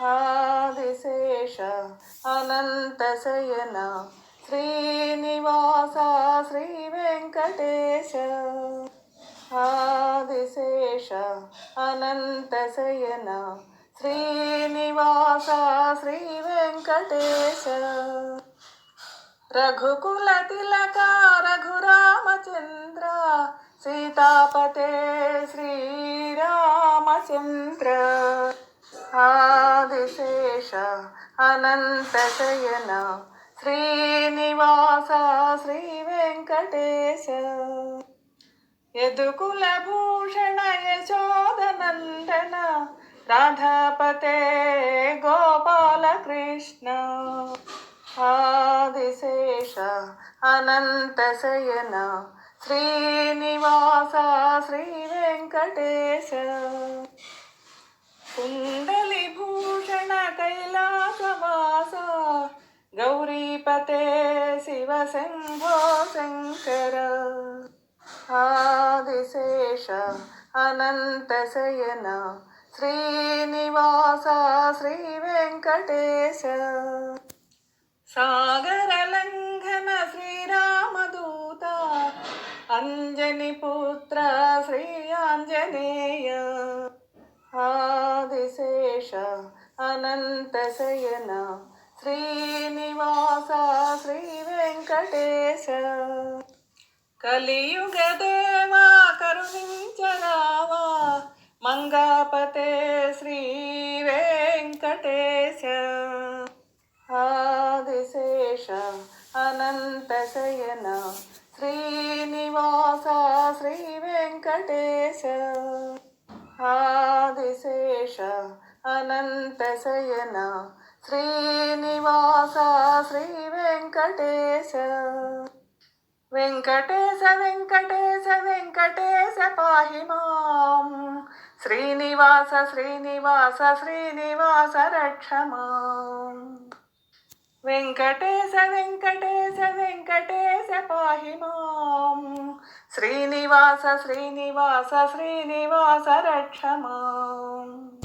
ఆదిశేష అనంతశయన శ్రీనివాస శ్రీ వెంకటేశ. ఆదిశేష అనంతశయన శ్రీనివాస శ్రీ వెంకటేశ. రఘుకుల తిలక రఘురామచంద్ర సీతాపతే శ్రీరామచంద్ర. విశేష అనంత శయన. శ్రీనివాస శ్రీ వెంకటేశ. యదుకుల భూషణ యశోదనందన. రాధాపతే గోపాలకృష్ణ. ఆదిశేష అనంత శయన. శ్రీనివాస శ్రీ వెంకటేశ. शिवशम्भो शंकर आदिशेष अनन्तशयन श्रीनिवास श्री वेंकटेश श्रीरामदूता लंघन श्री आंजनेय आदिशेष अनन्तशयन श्री వెంకటేశ కలియుగ దేవా కరుణించరావా. మంగాపతే శ్రీ వెంకటేశ. ఆదిశేష అనంతశయన శ్రీనివాస శ్రీ వెంకటేశ. ఆదిశేష అనంతశయన శ్రీనివాస శ్రీ వెంకటేశ. వెంకటేశ వెంకటేశ వెంకటేశ పాహి మాం. శ్రీనివాస శ్రీనివాస శ్రీనివాస రక్ష మాం. వెంకటేశ వెంకటేశ వెంకటేశ పాహి మాం. శ్రీనివాస శ్రీనివాస శ్రీనివాస రక్ష మాం.